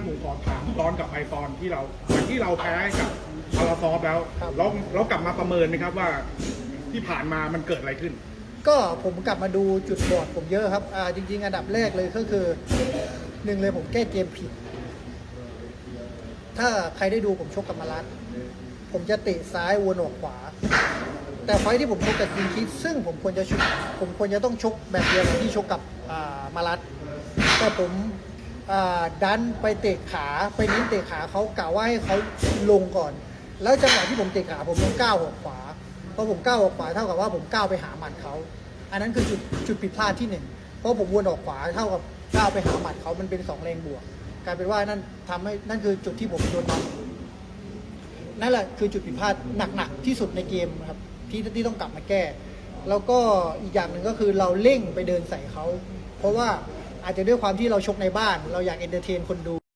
งั้นผมขอถามย้อนกลับไปตอนที่เราหลังที่เราแพ้ให้กับพาราซอฟแล้วครับเราเรากลับมาประเมินไหมครับว่าที่ผ่านมามันเกิดอะไรขึ้น ก็ผมกลับมาดูจุดบอดผมเยอะครับอ่าจริง ๆ อันดับแรกเลยก็คือหนึ่งเลยผมแก้เกมผิด ถ้าใครได้ดูผมชกกับมารัดผมจะเตะซ้ายวนออกขวา แต่ไฟท์ที่ผมชกกับจิงคิด ซึ่งผมควรจะชกผมควรจะต้องชกแบบเดียวกับที่ชกกับอ่ามารัดแต่ผมอ่า ดันไปเตะขาไปเน้นเตะขาเขากะว่าให้เขาลงก่อน แล้วจังหวะที่ผมเตะขาผมต้องก้าวออกขวาพอผมก้าวออกขวาเท่ากับว่าผมก้าวไปหาหมัดเขาอันนั้นคือจุดจุดผิดพลาดที่หนึ่งเพราะผมวนออกขวาเท่ากับก้าวไปหาหมัดเขามันเป็นสองแรงบวกกลายเป็นว่านั่นทำให้นั่นคือจุดที่ผมโดนน็อกนั่นแหละคือจุดผิดพลาดหนักๆที่สุดในเกมครับที่ที่ต้องกลับมาแก้ แล้วก็อีกอย่างหนึ่งก็คือเราเร่งไปเดินใส่เขาเพราะว่า อาจจะด้วยความที่เราชกในบ้าน เราอยากเอนเตอร์เทนคนดู